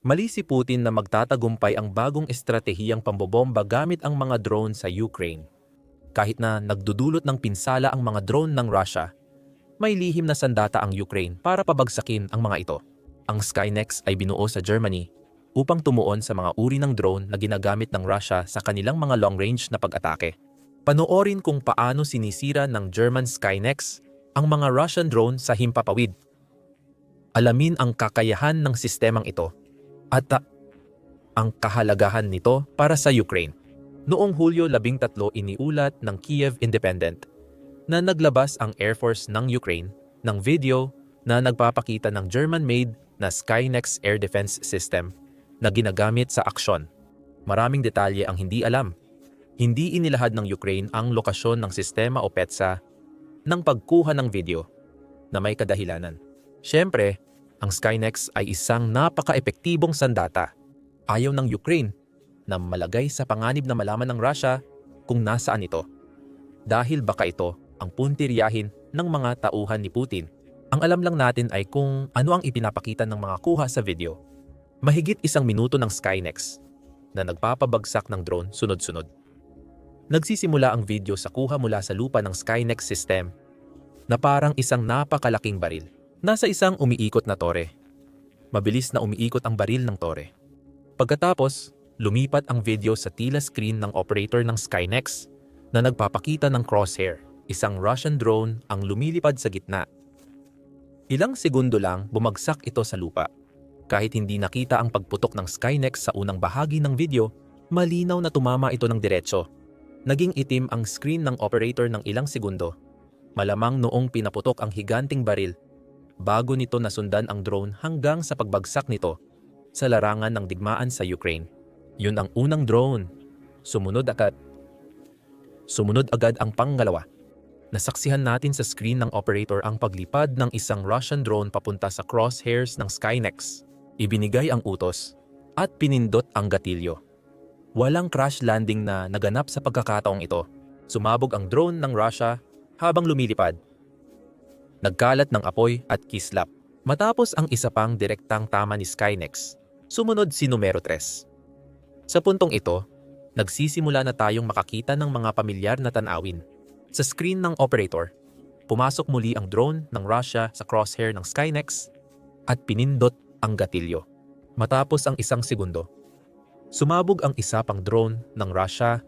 Mali si Putin na magtatagumpay ang bagong estratehiyang pambobomba gamit ang mga drone sa Ukraine. Kahit na nagdudulot ng pinsala ang mga drone ng Russia, may lihim na sandata ang Ukraine para pabagsakin ang mga ito. Ang Skynex ay binuo sa Germany upang tumuon sa mga uri ng drone na ginagamit ng Russia sa kanilang mga long-range na pag-atake. Panoorin kung paano sinisira ng German Skynex ang mga Russian drone sa himpapawid. Alamin ang kakayahan ng sistemang ito at ah, ang kahalagahan nito para sa Ukraine. Noong Hulyo 13 iniulat ng Kiev Independent na naglabas ang Air Force ng Ukraine ng video na nagpapakita ng German-made na Skynex Air Defense System na ginagamit sa aksyon. Maraming detalye ang hindi alam. Hindi inilahad ng Ukraine ang lokasyon ng sistema o PETSA ng pagkuha ng video na may kadahilanan. Siyempre, ang Skynex ay isang napaka-epektibong sandata. Ayaw ng Ukraine na malagay sa panganib na malaman ng Russia kung nasaan ito. Dahil baka ito ang puntiryahin ng mga tauhan ni Putin. Ang alam lang natin ay kung ano ang ipinapakita ng mga kuha sa video. Mahigit isang minuto ng Skynex na nagpapabagsak ng drone sunod-sunod. Nagsisimula ang video sa kuha mula sa lupa ng Skynex system na parang isang napakalaking baril. Nasa isang umiikot na tore. Mabilis na umiikot ang baril ng tore. Pagkatapos, lumipat ang video sa tila screen ng operator ng Skynex na nagpapakita ng crosshair, isang Russian drone ang lumilipad sa gitna. Ilang segundo lang bumagsak ito sa lupa. Kahit hindi nakita ang pagputok ng Skynex sa unang bahagi ng video, malinaw na tumama ito ng diretso. Naging itim ang screen ng operator ng ilang segundo. Malamang noong pinaputok ang higanting baril bago nito nasundan ang drone hanggang sa pagbagsak nito sa larangan ng digmaan sa Ukraine. Yun ang unang drone. Sumunod agad. Sumunod agad ang pangalawa. Nasaksihan natin sa screen ng operator ang paglipad ng isang Russian drone papunta sa crosshairs ng Skynex. Ibinigay ang utos at pinindot ang gatilyo. Walang crash landing na naganap sa pagkakataong ito. Sumabog ang drone ng Russia habang lumilipad nagkalat ng apoy at kislap. Matapos ang isa pang direktang tama ni Skynex, sumunod si numero 3. Sa puntong ito, nagsisimula na tayong makakita ng mga pamilyar na tanawin. Sa screen ng operator, pumasok muli ang drone ng Russia sa crosshair ng Skynex at pinindot ang gatilyo. Matapos ang isang segundo, sumabog ang isa pang drone ng Russia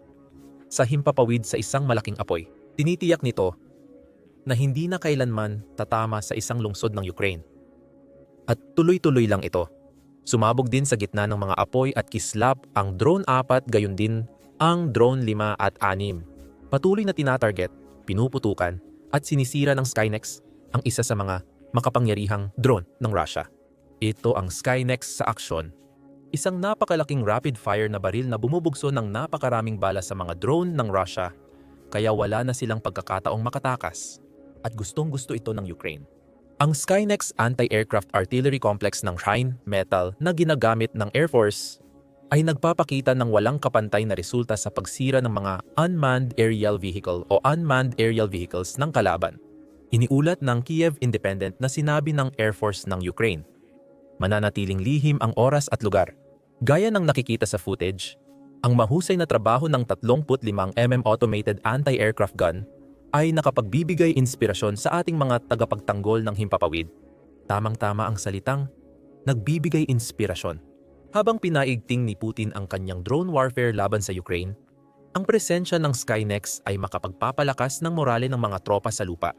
sa himpapawid sa isang malaking apoy. Tinitiyak nito na hindi na kailanman tatama sa isang lungsod ng Ukraine. At tuloy-tuloy lang ito. Sumabog din sa gitna ng mga apoy at kislap ang drone 4 gayon din ang drone 5 at 6. Patuloy na tinatarget, pinuputukan at sinisira ng Skynex ang isa sa mga makapangyarihang drone ng Russia. Ito ang Skynex sa aksyon. Isang napakalaking rapid-fire na baril na bumubugso ng napakaraming bala sa mga drone ng Russia kaya wala na silang pagkakataong makatakas at gustong-gusto ito ng Ukraine. Ang Skynex Anti-Aircraft Artillery Complex ng Rheinmetall na ginagamit ng Air Force ay nagpapakita ng walang kapantay na resulta sa pagsira ng mga unmanned aerial vehicle o unmanned aerial vehicles ng kalaban. Iniulat ng Kiev Independent na sinabi ng Air Force ng Ukraine. Mananatiling lihim ang oras at lugar. Gaya ng nakikita sa footage, ang mahusay na trabaho ng 35mm automated anti-aircraft gun ay nakapagbibigay inspirasyon sa ating mga tagapagtanggol ng himpapawid. Tamang-tama ang salitang, nagbibigay inspirasyon. Habang pinaigting ni Putin ang kanyang drone warfare laban sa Ukraine, ang presensya ng Skynex ay makapagpapalakas ng morale ng mga tropa sa lupa.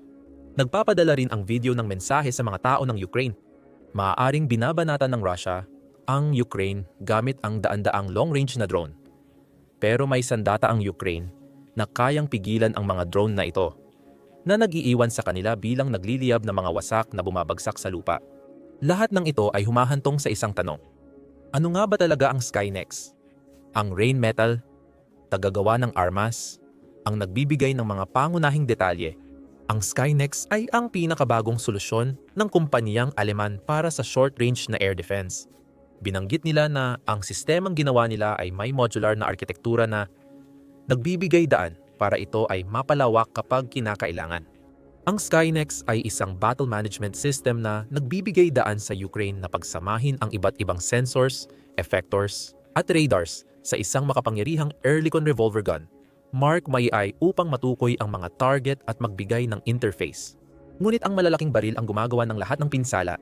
Nagpapadala rin ang video ng mensahe sa mga tao ng Ukraine. Maaaring binabanatan ng Russia ang Ukraine gamit ang daan-daang long-range na drone. Pero may sandata ang Ukraine na kayang pigilan ang mga drone na ito na nagiiwan sa kanila bilang nagliliyab na mga wasak na bumabagsak sa lupa. Lahat ng ito ay humahantong sa isang tanong. Ano nga ba talaga ang Skynex? Ang rain metal, tagagawa ng armas, ang nagbibigay ng mga pangunahing detalye. Ang Skynex ay ang pinakabagong solusyon ng kumpanyang Aleman para sa short-range na air defense. Binanggit nila na ang sistemang ginawa nila ay may modular na arkitektura na nagbibigay daan para ito ay mapalawak kapag kinakailangan. Ang Skynex ay isang battle management system na nagbibigay daan sa Ukraine na pagsamahin ang iba't ibang sensors, effectors, at radars sa isang makapangyarihang Ehrlichon revolver gun. Mark Mayay upang matukoy ang mga target at magbigay ng interface. Ngunit ang malalaking baril ang gumagawa ng lahat ng pinsala.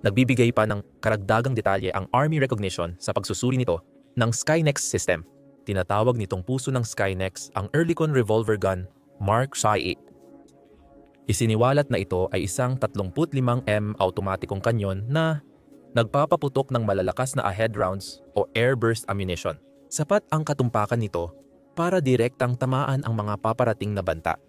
Nagbibigay pa ng karagdagang detalye ang Army recognition sa pagsusuri nito ng Skynex system. Tinatawag nitong puso ng Skynex ang Ehrlichon revolver gun Mark Sai 8. Isiniwalat na ito ay isang 35M automatikong kanyon na nagpapaputok ng malalakas na ahead rounds o air burst ammunition. Sapat ang katumpakan nito para direktang tamaan ang mga paparating na banta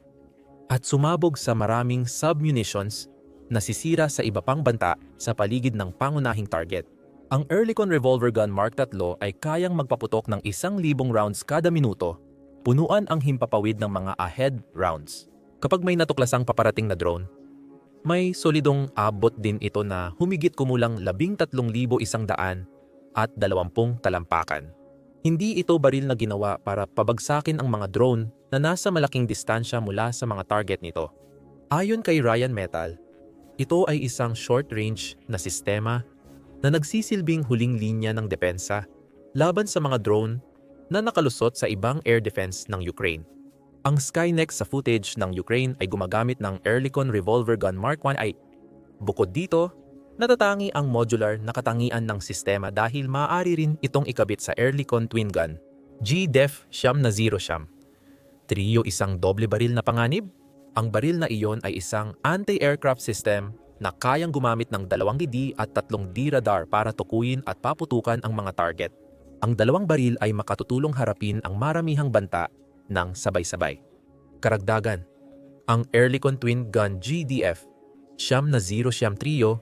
at sumabog sa maraming submunitions na sisira sa iba pang banta sa paligid ng pangunahing target. Ang Ehrlichon Revolver Gun Mark III ay kayang magpaputok ng isang libong rounds kada minuto, punuan ang himpapawid ng mga ahead rounds. Kapag may natuklasang paparating na drone, may solidong abot din ito na humigit kumulang 13,100 at 20 talampakan. Hindi ito baril na ginawa para pabagsakin ang mga drone na nasa malaking distansya mula sa mga target nito. Ayon kay Ryan Metal, ito ay isang short-range na sistema na nagsisilbing huling linya ng depensa laban sa mga drone na nakalusot sa ibang air defense ng Ukraine. Ang Skynex sa footage ng Ukraine ay gumagamit ng Ehrlichon Revolver Gun Mark 1 ay bukod dito, natatangi ang modular na katangian ng sistema dahil maaari rin itong ikabit sa Ehrlichon Twin Gun G-Def Siyam na Zero Siyam. Trio isang doble baril na panganib? Ang baril na iyon ay isang anti-aircraft system na kayang gumamit ng dalawang D at tatlong D radar para tukuyin at paputukan ang mga target. Ang dalawang baril ay makatutulong harapin ang maramihang banta ng sabay-sabay. Karagdagan, ang Ehrlichon Twin Gun GDF siyam na zero siyam trio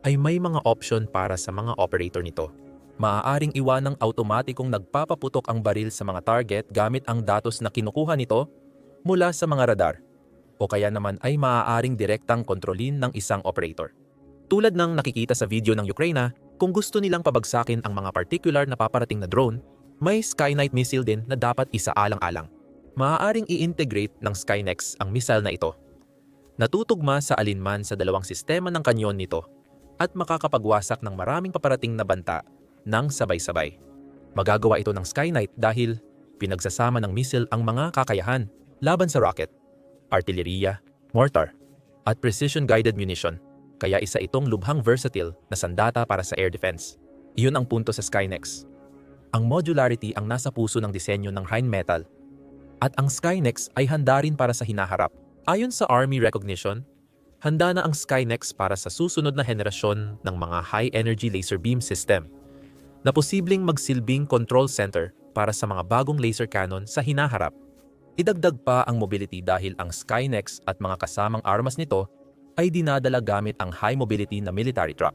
ay may mga option para sa mga operator nito. Maaaring iwanang automatikong nagpapaputok ang baril sa mga target gamit ang datos na kinukuha nito mula sa mga radar o kaya naman ay maaaring direktang kontrolin ng isang operator. Tulad ng nakikita sa video ng Ukraine, kung gusto nilang pabagsakin ang mga particular na paparating na drone, may Skynight missile din na dapat isaalang-alang maaaring i-integrate ng Skynex ang missile na ito. Natutugma sa alinman sa dalawang sistema ng kanyon nito at makakapagwasak ng maraming paparating na banta ng sabay-sabay. Magagawa ito ng Skynight dahil pinagsasama ng missile ang mga kakayahan laban sa rocket, artilleriya, mortar, at precision-guided munition, kaya isa itong lubhang versatile na sandata para sa air defense. Iyon ang punto sa Skynex. Ang modularity ang nasa puso ng disenyo ng Rheinmetall at ang Skynex ay handa rin para sa hinaharap. Ayon sa Army recognition, handa na ang Skynex para sa susunod na henerasyon ng mga high-energy laser beam system na posibleng magsilbing control center para sa mga bagong laser cannon sa hinaharap. Idagdag pa ang mobility dahil ang Skynex at mga kasamang armas nito ay dinadala gamit ang high mobility na military truck.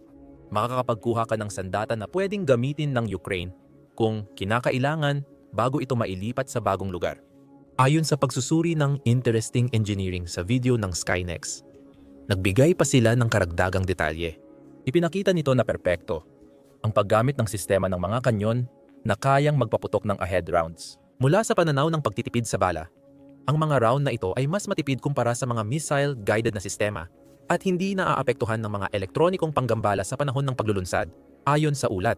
Makakapagkuha ka ng sandata na pwedeng gamitin ng Ukraine kung kinakailangan bago ito mailipat sa bagong lugar. Ayon sa pagsusuri ng interesting engineering sa video ng Skynex, nagbigay pa sila ng karagdagang detalye. Ipinakita nito na perpekto ang paggamit ng sistema ng mga kanyon na kayang magpaputok ng ahead rounds. Mula sa pananaw ng pagtitipid sa bala, ang mga round na ito ay mas matipid kumpara sa mga missile-guided na sistema at hindi naaapektuhan ng mga elektronikong panggambala sa panahon ng paglulunsad, ayon sa ulat.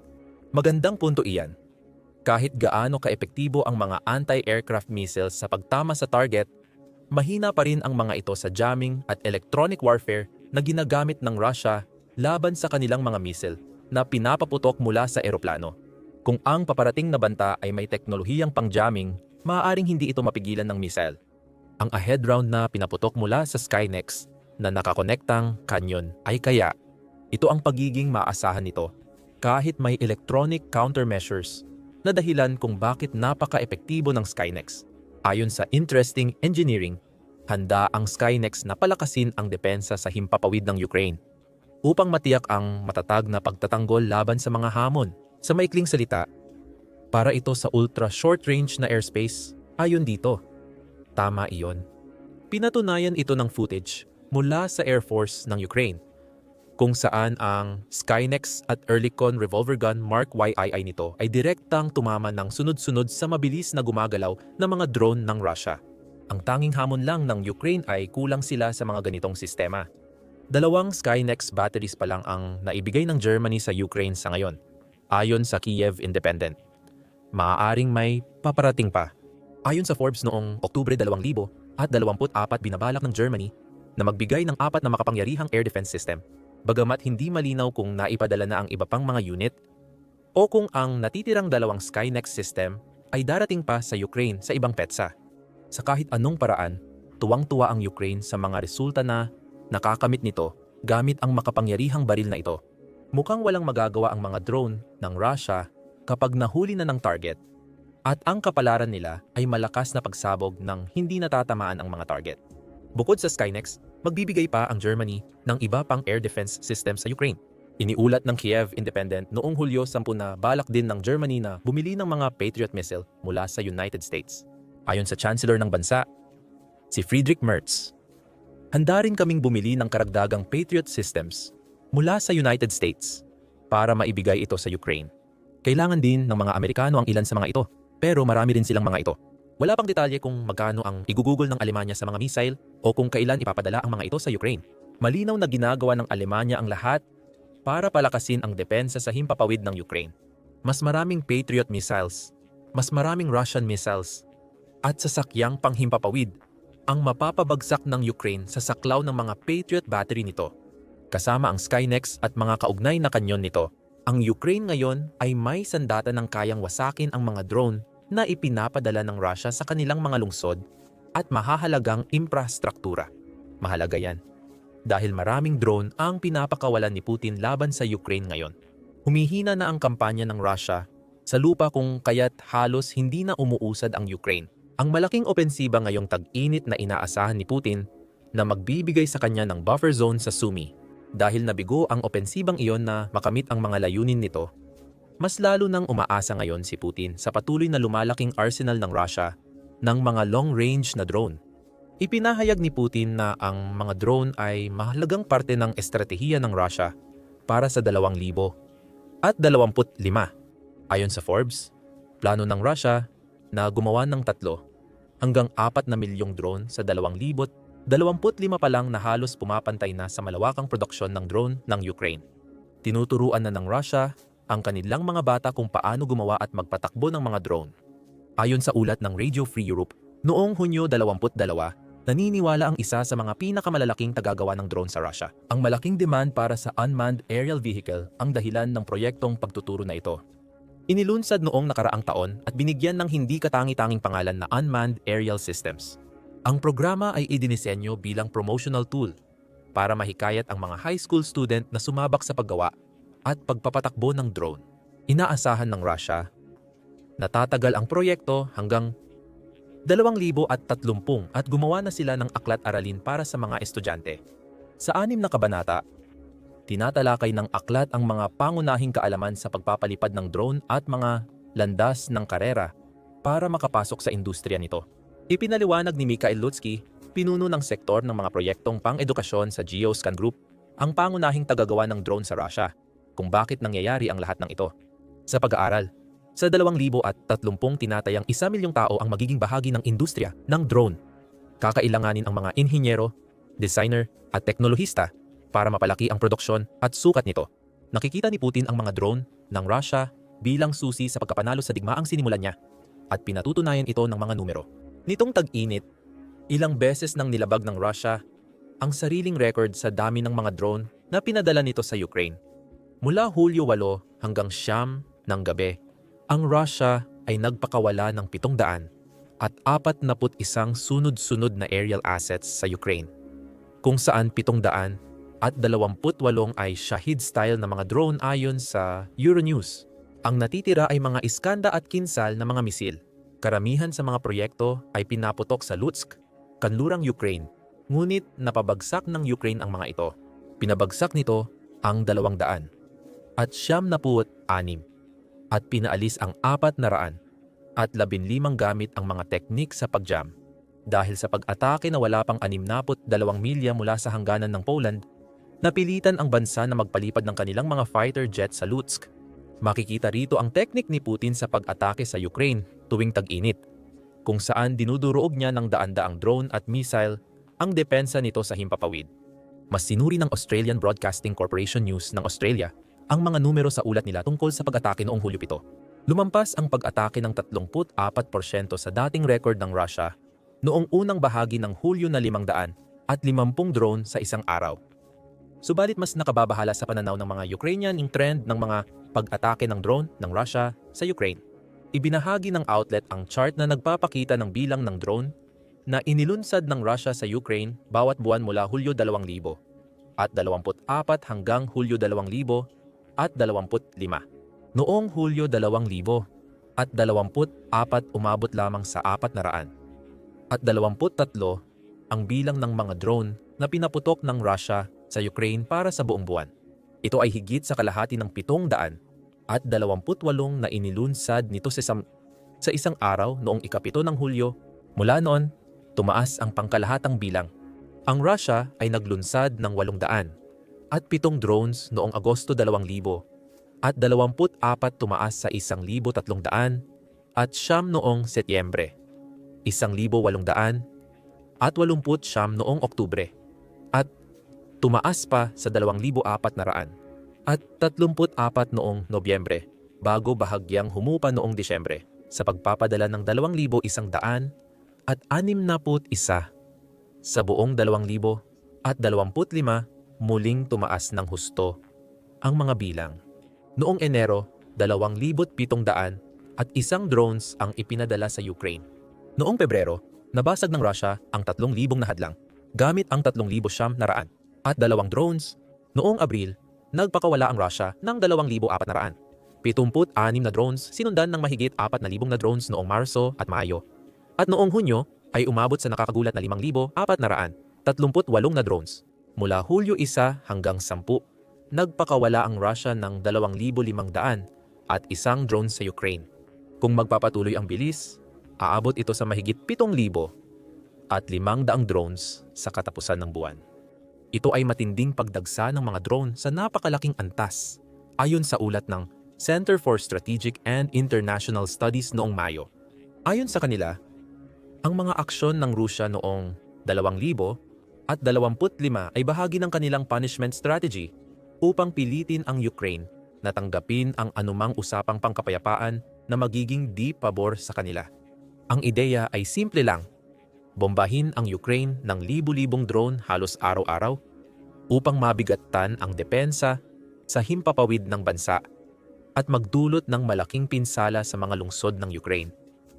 Magandang punto iyan kahit gaano kaepektibo ang mga anti-aircraft missiles sa pagtama sa target, mahina pa rin ang mga ito sa jamming at electronic warfare na ginagamit ng Russia laban sa kanilang mga missile na pinapaputok mula sa eroplano. Kung ang paparating na banta ay may teknolohiyang pang-jamming, maaaring hindi ito mapigilan ng missile. Ang ahead round na pinaputok mula sa Skynex na nakakonektang kanyon ay kaya ito ang pagiging maasahan nito kahit may electronic countermeasures na dahilan kung bakit napaka-epektibo ng Skynex. Ayon sa Interesting Engineering, handa ang Skynex na palakasin ang depensa sa himpapawid ng Ukraine upang matiyak ang matatag na pagtatanggol laban sa mga hamon. Sa maikling salita, para ito sa ultra short range na airspace, ayon dito. Tama iyon. Pinatunayan ito ng footage mula sa Air Force ng Ukraine kung saan ang Skynex at Ehrlichon revolver gun Mark YII nito ay direktang tumama ng sunod-sunod sa mabilis na gumagalaw na mga drone ng Russia. Ang tanging hamon lang ng Ukraine ay kulang sila sa mga ganitong sistema. Dalawang Skynex batteries pa lang ang naibigay ng Germany sa Ukraine sa ngayon, ayon sa Kiev Independent. Maaaring may paparating pa. Ayon sa Forbes noong Oktubre 2000 at 24 binabalak ng Germany na magbigay ng apat na makapangyarihang air defense system, bagamat hindi malinaw kung naipadala na ang iba pang mga unit o kung ang natitirang dalawang Skynex system ay darating pa sa Ukraine sa ibang petsa. Sa kahit anong paraan, tuwang-tuwa ang Ukraine sa mga resulta na nakakamit nito gamit ang makapangyarihang baril na ito. Mukhang walang magagawa ang mga drone ng Russia kapag nahuli na ng target at ang kapalaran nila ay malakas na pagsabog ng hindi natatamaan ang mga target. Bukod sa Skynex, magbibigay pa ang Germany ng iba pang air defense system sa Ukraine. Iniulat ng Kiev Independent noong Hulyo 10 na balak din ng Germany na bumili ng mga Patriot missile mula sa United States. Ayon sa Chancellor ng bansa, si Friedrich Merz, handa rin kaming bumili ng karagdagang Patriot systems mula sa United States para maibigay ito sa Ukraine. Kailangan din ng mga Amerikano ang ilan sa mga ito, pero marami rin silang mga ito. Wala pang detalye kung magkano ang igugugol ng Alemanya sa mga missile o kung kailan ipapadala ang mga ito sa Ukraine. Malinaw na ginagawa ng Alemanya ang lahat para palakasin ang depensa sa himpapawid ng Ukraine. Mas maraming Patriot missiles, mas maraming Russian missiles, at sasakyang panghimpapawid ang mapapabagsak ng Ukraine sa saklaw ng mga Patriot battery nito. Kasama ang Skynex at mga kaugnay na kanyon nito, ang Ukraine ngayon ay may sandata ng kayang wasakin ang mga drone na ipinapadala ng Russia sa kanilang mga lungsod at mahahalagang infrastruktura. Mahalaga yan. Dahil maraming drone ang pinapakawalan ni Putin laban sa Ukraine ngayon. Humihina na ang kampanya ng Russia sa lupa kung kaya't halos hindi na umuusad ang Ukraine. Ang malaking opensiba ngayong tag-init na inaasahan ni Putin na magbibigay sa kanya ng buffer zone sa Sumi. Dahil nabigo ang opensibang iyon na makamit ang mga layunin nito, mas lalo nang umaasa ngayon si Putin sa patuloy na lumalaking arsenal ng Russia ng mga long-range na drone. Ipinahayag ni Putin na ang mga drone ay mahalagang parte ng estratehiya ng Russia para sa 2,000 at 25. Ayon sa Forbes, plano ng Russia na gumawa ng tatlo hanggang 4 na milyong drone sa 2,000 25 pa lang na halos pumapantay na sa malawakang produksyon ng drone ng Ukraine. Tinuturuan na ng Russia ang kanilang mga bata kung paano gumawa at magpatakbo ng mga drone. Ayon sa ulat ng Radio Free Europe, noong Hunyo 22, naniniwala ang isa sa mga pinakamalalaking tagagawa ng drone sa Russia. Ang malaking demand para sa unmanned aerial vehicle ang dahilan ng proyektong pagtuturo na ito. Inilunsad noong nakaraang taon at binigyan ng hindi katangi-tanging pangalan na Unmanned Aerial Systems. Ang programa ay idinisenyo bilang promotional tool para mahikayat ang mga high school student na sumabak sa paggawa at pagpapatakbo ng drone. Inaasahan ng Russia na tatagal ang proyekto hanggang 2030 at gumawa na sila ng aklat aralin para sa mga estudyante. Sa anim na kabanata, tinatalakay ng aklat ang mga pangunahing kaalaman sa pagpapalipad ng drone at mga landas ng karera para makapasok sa industriya nito. Ipinaliwanag ni Mikhail Lutsky, pinuno ng sektor ng mga proyektong pang-edukasyon sa Geoscan Group, ang pangunahing tagagawa ng drone sa Russia, kung bakit nangyayari ang lahat ng ito. Sa pag-aaral, sa 2030 tinatayang isa milyong tao ang magiging bahagi ng industriya ng drone. Kakailanganin ang mga inhinyero, designer at teknolohista para mapalaki ang produksyon at sukat nito. Nakikita ni Putin ang mga drone ng Russia bilang susi sa pagkapanalo sa digmaang sinimulan niya at pinatutunayan ito ng mga numero. Nitong tag-init, ilang beses nang nilabag ng Russia ang sariling record sa dami ng mga drone na pinadala nito sa Ukraine. Mula Hulyo 8 hanggang Siyam ng gabi, ang Russia ay nagpakawala ng 700 at 41 sunod-sunod na aerial assets sa Ukraine, kung saan 700 at 28 ay Shahid-style na mga drone ayon sa Euronews. Ang natitira ay mga Iskanda at Kinsal na mga misil. Karamihan sa mga proyekto ay pinaputok sa Lutsk, kanlurang Ukraine, ngunit napabagsak ng Ukraine ang mga ito. Pinabagsak nito ang 200 at siyam na puot anim at pinaalis ang apat na raan at labinlimang gamit ang mga teknik sa pagjam. Dahil sa pag-atake na wala pang 62 milya mula sa hangganan ng Poland, napilitan ang bansa na magpalipad ng kanilang mga fighter jet sa Lutsk Makikita rito ang teknik ni Putin sa pag-atake sa Ukraine tuwing tag-init. kung saan dinuduroog niya ng daan-daang drone at missile ang depensa nito sa himpapawid. Mas sinuri ng Australian Broadcasting Corporation News ng Australia ang mga numero sa ulat nila tungkol sa pag-atake noong Hulyo 7. Lumampas ang pag-atake ng 34% sa dating record ng Russia noong unang bahagi ng Hulyo na 500 at 50 drone sa isang araw. Subalit mas nakababahala sa pananaw ng mga Ukrainian yung trend ng mga pag-atake ng drone ng Russia sa Ukraine. Ibinahagi ng outlet ang chart na nagpapakita ng bilang ng drone na inilunsad ng Russia sa Ukraine bawat buwan mula Hulyo 2000 at 24 hanggang Hulyo 2000 at 25. Noong Hulyo 2000 at 24 umabot lamang sa 400 at 23 ang bilang ng mga drone na pinaputok ng Russia sa Ukraine para sa buong buwan. Ito ay higit sa kalahati ng 700 at 28 na inilunsad nito sa isang, sa isang araw noong ikapito ng Hulyo. Mula noon, tumaas ang pangkalahatang bilang. Ang Russia ay naglunsad ng 800 at pitong drones noong Agosto 2000 at 24 tumaas sa 1,300 at siyam noong Setyembre, 1,800 at 80 siyam noong Oktubre at tumaas pa sa 2,400 at 34 noong Nobyembre bago bahagyang humupa noong Disyembre sa pagpapadala ng 2,100 at 61 sa buong 2,000 at 25 muling tumaas ng husto ang mga bilang. Noong Enero, 2,700 at isang drones ang ipinadala sa Ukraine. Noong Pebrero, nabasag ng Russia ang 3,000 na hadlang gamit ang 3,000 siyam na raan at dalawang drones. Noong Abril, nagpakawala ang Russia ng 2,400. 76 na drones sinundan ng mahigit 4,000 na drones noong Marso at Mayo. At noong Hunyo ay umabot sa nakakagulat na 5,400, 38 na drones. Mula Hulyo 1 hanggang 10, nagpakawala ang Russia ng 2,500 at isang drone sa Ukraine. Kung magpapatuloy ang bilis, aabot ito sa mahigit 7,000 at 500 drones sa katapusan ng buwan. Ito ay matinding pagdagsa ng mga drone sa napakalaking antas, ayon sa ulat ng Center for Strategic and International Studies noong Mayo. Ayon sa kanila, ang mga aksyon ng Rusya noong 2,000 at 25 ay bahagi ng kanilang punishment strategy upang pilitin ang Ukraine na tanggapin ang anumang usapang pangkapayapaan na magiging di pabor sa kanila. Ang ideya ay simple lang. Bombahin ang Ukraine ng libu-libong drone halos araw-araw upang mabigatan ang depensa sa himpapawid ng bansa at magdulot ng malaking pinsala sa mga lungsod ng Ukraine.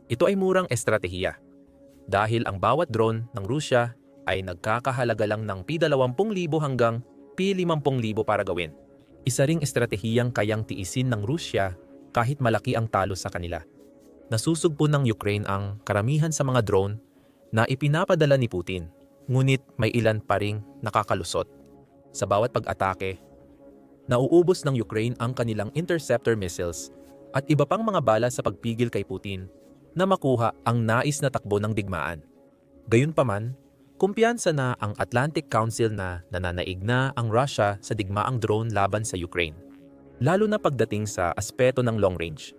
Ito ay murang estratehiya dahil ang bawat drone ng Rusya ay nagkakahalaga lang ng P20,000 hanggang P50,000 para gawin. Isa ring estratehiyang kayang tiisin ng Rusya kahit malaki ang talo sa kanila. Nasusugpo ng Ukraine ang karamihan sa mga drone na ipinapadala ni Putin, ngunit may ilan pa ring nakakalusot. Sa bawat pag-atake, nauubos ng Ukraine ang kanilang interceptor missiles at iba pang mga bala sa pagpigil kay Putin na makuha ang nais na takbo ng digmaan. Gayunpaman, Kumpiyansa na ang Atlantic Council na nananaig na ang Russia sa digmaang drone laban sa Ukraine, lalo na pagdating sa aspeto ng long range.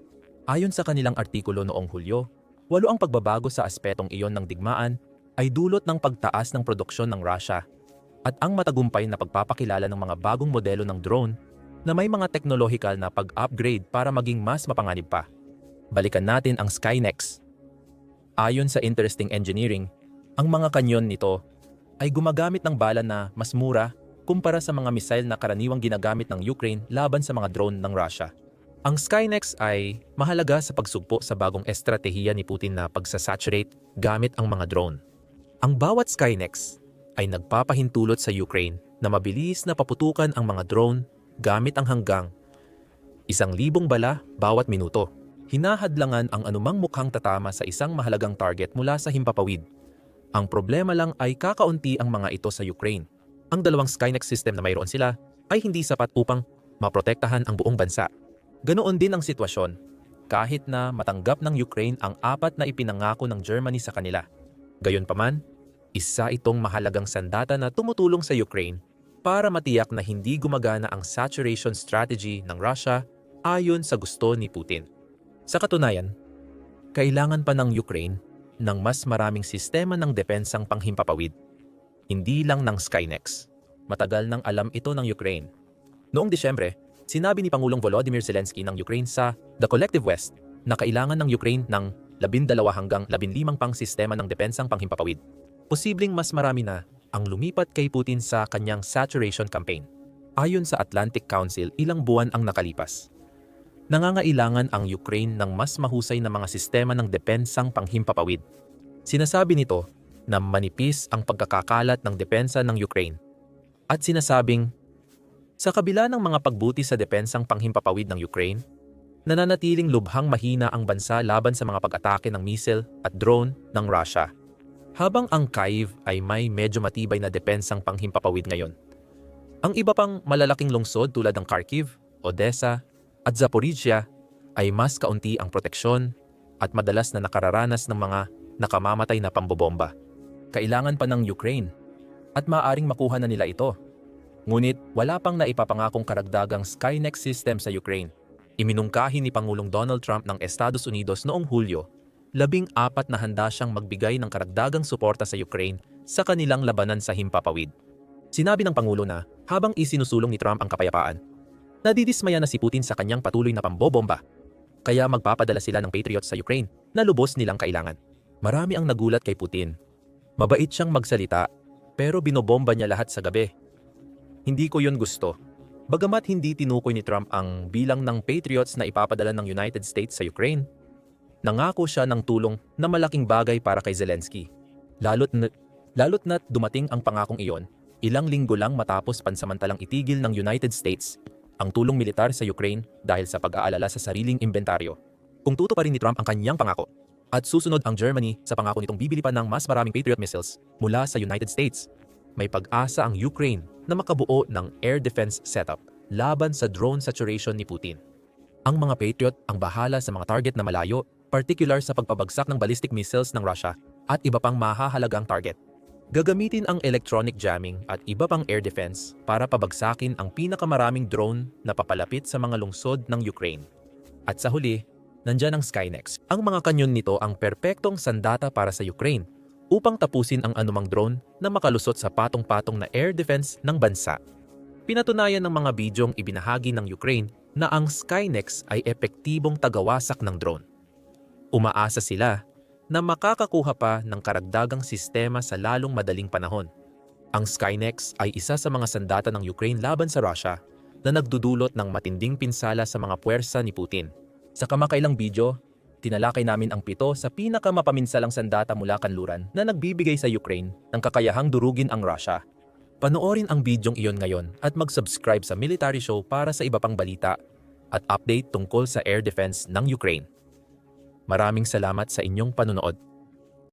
Ayon sa kanilang artikulo noong Hulyo, walo ang pagbabago sa aspetong iyon ng digmaan ay dulot ng pagtaas ng produksyon ng Russia at ang matagumpay na pagpapakilala ng mga bagong modelo ng drone na may mga teknolohikal na pag-upgrade para maging mas mapanganib pa. Balikan natin ang Skynex. Ayon sa Interesting Engineering, ang mga kanyon nito ay gumagamit ng bala na mas mura kumpara sa mga missile na karaniwang ginagamit ng Ukraine laban sa mga drone ng Russia. Ang Skynex ay mahalaga sa pagsugpo sa bagong estratehiya ni Putin na pagsasaturate gamit ang mga drone. Ang bawat Skynex ay nagpapahintulot sa Ukraine na mabilis na paputukan ang mga drone gamit ang hanggang isang libong bala bawat minuto. Hinahadlangan ang anumang mukhang tatama sa isang mahalagang target mula sa himpapawid ang problema lang ay kakaunti ang mga ito sa Ukraine. Ang dalawang Skynex system na mayroon sila ay hindi sapat upang maprotektahan ang buong bansa. Ganoon din ang sitwasyon kahit na matanggap ng Ukraine ang apat na ipinangako ng Germany sa kanila. Gayunpaman, isa itong mahalagang sandata na tumutulong sa Ukraine para matiyak na hindi gumagana ang saturation strategy ng Russia ayon sa gusto ni Putin. Sa katunayan, kailangan pa ng Ukraine ng mas maraming sistema ng depensang panghimpapawid. Hindi lang ng Skynex. Matagal nang alam ito ng Ukraine. Noong Disyembre, sinabi ni Pangulong Volodymyr Zelensky ng Ukraine sa The Collective West na kailangan ng Ukraine ng 12 hanggang 15 pang sistema ng depensang panghimpapawid. Posibleng mas marami na ang lumipat kay Putin sa kanyang saturation campaign. Ayon sa Atlantic Council, ilang buwan ang nakalipas. Nangangailangan ang Ukraine ng mas mahusay na mga sistema ng depensang panghimpapawid. Sinasabi nito na manipis ang pagkakakalat ng depensa ng Ukraine. At sinasabing, sa kabila ng mga pagbuti sa depensang panghimpapawid ng Ukraine, nananatiling lubhang mahina ang bansa laban sa mga pag-atake ng missile at drone ng Russia. Habang ang Kyiv ay may medyo matibay na depensang panghimpapawid ngayon. Ang iba pang malalaking lungsod tulad ng Kharkiv, Odessa, at Zaporizhia ay mas kaunti ang proteksyon at madalas na nakararanas ng mga nakamamatay na pambobomba. Kailangan pa ng Ukraine at maaaring makuha na nila ito. Ngunit wala pang naipapangakong karagdagang Skynex system sa Ukraine. Iminungkahi ni Pangulong Donald Trump ng Estados Unidos noong Hulyo, labing apat na handa siyang magbigay ng karagdagang suporta sa Ukraine sa kanilang labanan sa himpapawid. Sinabi ng Pangulo na habang isinusulong ni Trump ang kapayapaan, nadidismaya na si Putin sa kanyang patuloy na pambobomba. Kaya magpapadala sila ng Patriots sa Ukraine na lubos nilang kailangan. Marami ang nagulat kay Putin. Mabait siyang magsalita, pero binobomba niya lahat sa gabi. Hindi ko yon gusto. Bagamat hindi tinukoy ni Trump ang bilang ng Patriots na ipapadala ng United States sa Ukraine, nangako siya ng tulong na malaking bagay para kay Zelensky. Lalo't na, lalo't na't dumating ang pangakong iyon, ilang linggo lang matapos pansamantalang itigil ng United States ang tulong militar sa Ukraine dahil sa pag-aalala sa sariling inventaryo. Kung tutuparin ni Trump ang kanyang pangako, at susunod ang Germany sa pangako nitong bibili pa ng mas maraming Patriot missiles mula sa United States, may pag-asa ang Ukraine na makabuo ng air defense setup laban sa drone saturation ni Putin. Ang mga Patriot ang bahala sa mga target na malayo, particular sa pagpabagsak ng ballistic missiles ng Russia at iba pang mahahalagang target. Gagamitin ang electronic jamming at iba pang air defense para pabagsakin ang pinakamaraming drone na papalapit sa mga lungsod ng Ukraine. At sa huli, nandyan ang Skynex. Ang mga kanyon nito ang perpektong sandata para sa Ukraine upang tapusin ang anumang drone na makalusot sa patong-patong na air defense ng bansa. Pinatunayan ng mga bidyong ibinahagi ng Ukraine na ang Skynex ay epektibong tagawasak ng drone. Umaasa sila na makakakuha pa ng karagdagang sistema sa lalong madaling panahon. Ang Skynex ay isa sa mga sandata ng Ukraine laban sa Russia na nagdudulot ng matinding pinsala sa mga puwersa ni Putin. Sa kamakailang video, tinalakay namin ang pito sa pinakamapaminsalang sandata mula kanluran na nagbibigay sa Ukraine ng kakayahang durugin ang Russia. Panoorin ang bidyong iyon ngayon at mag-subscribe sa Military Show para sa iba pang balita at update tungkol sa air defense ng Ukraine. Maraming salamat sa inyong panunood.